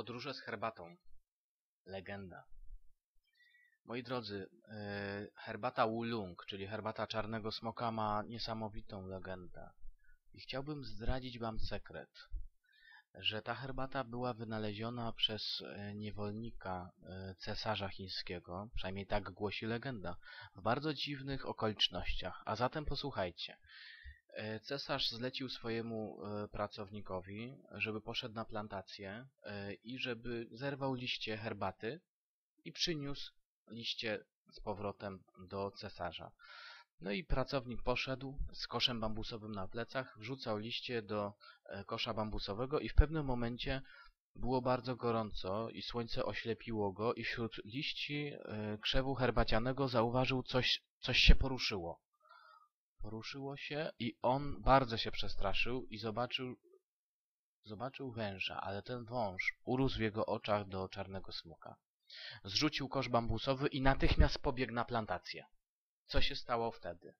Podróże z herbatą. Legenda. Moi drodzy, e, herbata Wulung, czyli herbata czarnego smoka ma niesamowitą legendę. I chciałbym zdradzić wam sekret, że ta herbata była wynaleziona przez e, niewolnika e, cesarza chińskiego, przynajmniej tak głosi legenda, w bardzo dziwnych okolicznościach. A zatem posłuchajcie. E, Cesarz zlecił swojemu e, pracownikowi, żeby poszedł na plantację e, i żeby zerwał liście herbaty i przyniósł liście z powrotem do cesarza. No i pracownik poszedł z koszem bambusowym na plecach, wrzucał liście do kosza bambusowego i w pewnym momencie było bardzo gorąco i słońce oślepiło go i wśród liści krzewu herbacianego zauważył coś, coś się poruszyło. Poruszyło się i on bardzo się przestraszył i zobaczył, zobaczył węża, ale ten wąż urósł w jego oczach do czarnego smoka. Zrzucił kosz bambusowy i natychmiast pobiegł na plantację. Co się stało wtedy?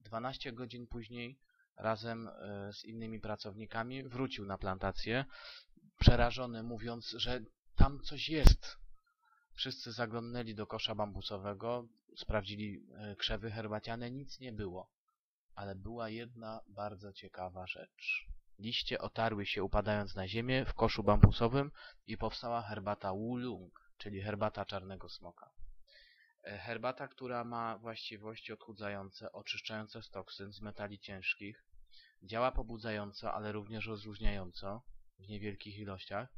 12 godzin później razem e, z innymi pracownikami wrócił na plantację, przerażony mówiąc, że tam coś jest. Wszyscy zaglądnęli do kosza bambusowego, sprawdzili e, krzewy herbaciane, nic nie było. Ale była jedna bardzo ciekawa rzecz. Liście otarły się upadając na ziemię w koszu bambusowym i powstała herbata Wulung, czyli herbata czarnego smoka. E, Herbata, która ma właściwości odchudzające, oczyszczające z toksyn, z metali ciężkich, działa pobudzająco, ale również rozluźniająco w niewielkich ilościach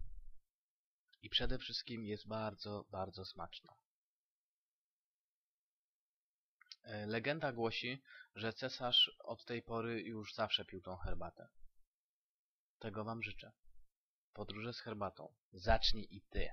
i przede wszystkim jest bardzo, bardzo smaczna. Legenda głosi, że cesarz od tej pory już zawsze pił tą herbatę. Tego wam życzę. Podróże z herbatą. Zacznij i ty.